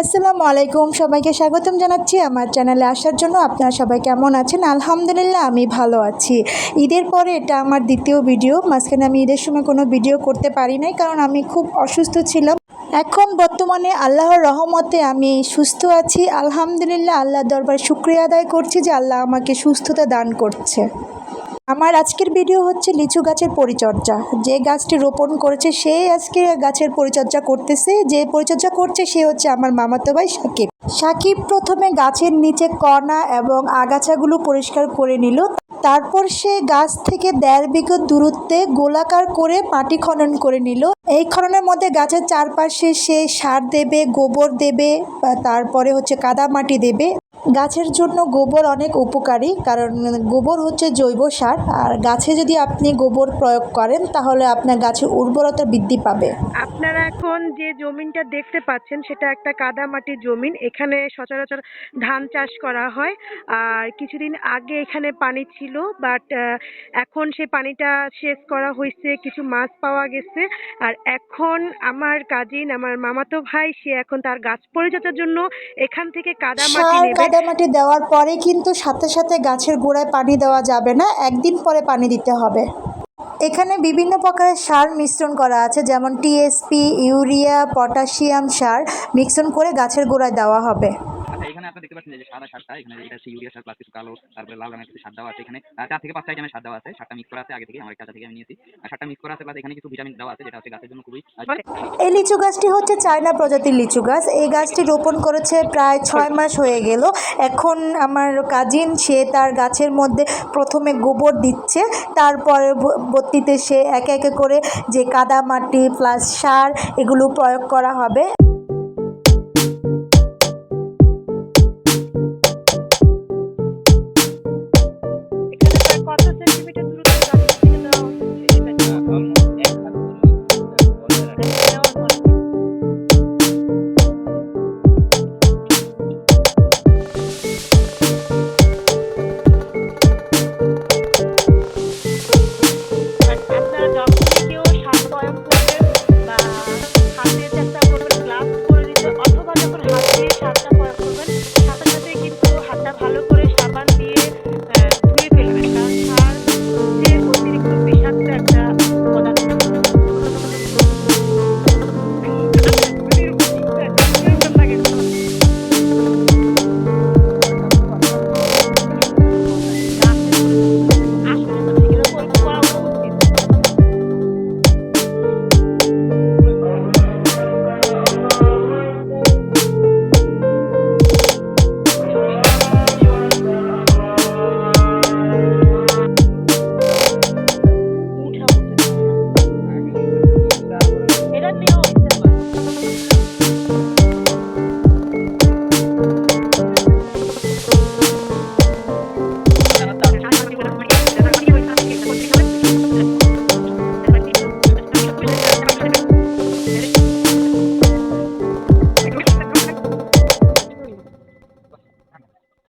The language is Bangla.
আসসালামু আলাইকুম। সবাইকে স্বাগতম জানাচ্ছি আমার চ্যানেলে আসার জন্য। আপনারা সবাই কেমন আছেন? আলহামদুলিল্লাহ, আমি ভালো আছি। ঈদের পরে এটা আমার দ্বিতীয় ভিডিও। মাঝখানে আমি ঈদের সময় কোনো ভিডিও করতে পারি নাই, কারণ আমি খুব অসুস্থ ছিলাম। এখন বর্তমানে আল্লাহর রহমতে আমি সুস্থ আছি। আলহামদুলিল্লাহ আল্লাহ দরবার শুক্রিয়া আদায় করছি যে আল্লাহ আমাকে সুস্থতা দান করছে। আমার আজকের ভিডিও হচ্ছে লিচু গাছের পরিচর্যা। যে গাছটি রোপণ করেছে, সে আজকে গাছের পরিচর্যা করতেছে। যে পরিচর্যা করছে, সে হচ্ছে আমার মামাতো ভাই সাকিব। সাকিব প্রথমে গাছের নিচে কণা এবং আগাছাগুলো পরিষ্কার করে নিল। তারপর সে গাছ থেকে দেড় বিঘত দূরত্বে গোলাকার করে মাটি খনন করে নিল। এই খননের মধ্যে গাছের চারপাশে সে সার দেবে, গোবর দেবে তারপরে হচ্ছে কাদা মাটি দেবে। গাছের জন্য গোবর অনেক উপকারী কারণ গোবর হচ্ছে জৈব সার। আর গাছে যদি আপনি গোবর প্রয়োগ করেন তাহলে আপনার গাছের উর্বরতা বৃদ্ধি পাবে। আপনারা এখন যে জমিনটা দেখতে পাচ্ছেন সেটা একটা কাদামাটির জমিন। এখানে সচরাচর ধান চাষ করা হয়। আর কিছুদিন আগে এখানে পানি ছিল বাট এখন সে পানিটা শেষ করা হয়েছে কিছু মাছ পাওয়া গেছে। আর এখন আমার কাজিন আমার মামাতো ভাই সে এখন তার গাছ পরিচর্যার জন্য এখান থেকে কাদামাটি সার নেবে। কাদামাটি দেওয়ার পরে কিন্তু সাথে সাথে গাছের গোড়ায় পানি দেওয়া যাবে না, একদিন পরে পানি দিতে হবে। এখানে বিভিন্ন প্রকারের সার মিশ্রণ করা আছে, যেমন টিএসপি ইউরিয়া, পটাশিয়াম সার মিশ্রণ করে গাছের গোড়ায় দেওয়া হবে। আপনারা দেখতে পাচ্ছেন যে সাদা সারটা এখানে এটা হচ্ছে ইউরিয়া সার প্লাস কিছু কালো তারপরে লাল রঙের কিছু সার দেওয়া আছে এখানে। চার থেকে পাঁচটা আইটেমের সার দেওয়া আছে সারটা মিক্স করা আছে আগে থেকে আমার কাছে থেকে আমি নিয়েছি। আর সারটা মিক্স করা আছে প্লাস এখানে কিছু ভিটামিন দেওয়া আছে যেটা হচ্ছে গাছের জন্য খুবই এই লিচু গাছটি হচ্ছে চায়না প্রজাতির লিচু গাছ। এই গাছটি রোপণ করেছে প্রায় ছয় মাস হয়ে গেল। এখন আমার কাজিন সে তার গাছের মধ্যে প্রথমে গোবর দিচ্ছে তারপরে পরবর্তীতে সে একে একে করে যে কাদা মাটি প্লাস সার এগুলো প্রয়োগ করা হবে।